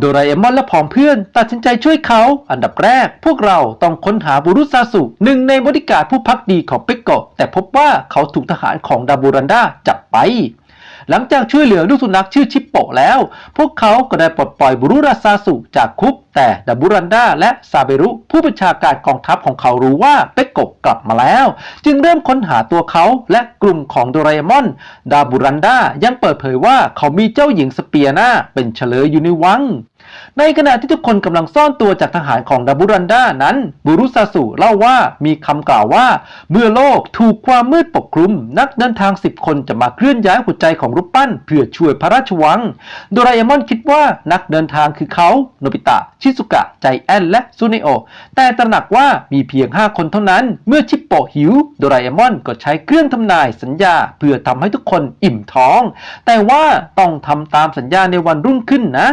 โดราเอมอนและผองเพื่อน ตัดสินใจช่วยเขา อันดับแรก พวกเราต้องค้นหาบุรุษซาสุหนึ่งในบริการผู้พักดีของเปกโกแต่พบว่าเขาถูกทหารของดาบูรันดาจับไป หลังจากช่วยเหลือลูกสุนัขชื่อชิปโปแล้ว พวกเขาก็ได้ปลดปล่อยบุรุราซาสุจากคุก แต่ดับบุรันดาและซาเบรุ ผู้บัญชาการกองทัพของเขารู้ว่าเปกกกลับมาแล้ว จึงเริ่มค้นหาตัวเขาและกลุ่มของโดราเอมอน ดาบุรันดายังเปิดเผยว่าเขามีเจ้าหญิงสเปียนาเป็นเฉลยอยู่ในวัง ในขณะที่ทุกคนกำลังซ่อนตัวจากทหารของดาบุรันดานั้น บุรุษซาสุเล่าว่ามีคำกล่าวว่า เมื่อโลกถูกความมืดปกคลุม นักเดินทางสิบคนจะมาเคลื่อนย้ายหัวใจของรูปปั้น เพื่อช่วยพระราชวัง โดราเอมอนคิดว่านักเดินทางคือเขาโนบิตะ ชิซุกะ ใจแอนและซูเนโอ แต่ตระหนักว่ามีเพียง 5 คนเท่านั้น เมื่อชิปโปหิว โดราเอมอนก็ใช้เครื่องทำนายสัญญา เพื่อทำให้ทุกคนอิ่มท้อง แต่ว่าต้องทำตามสัญญาในวันรุ่งขึ้นนะ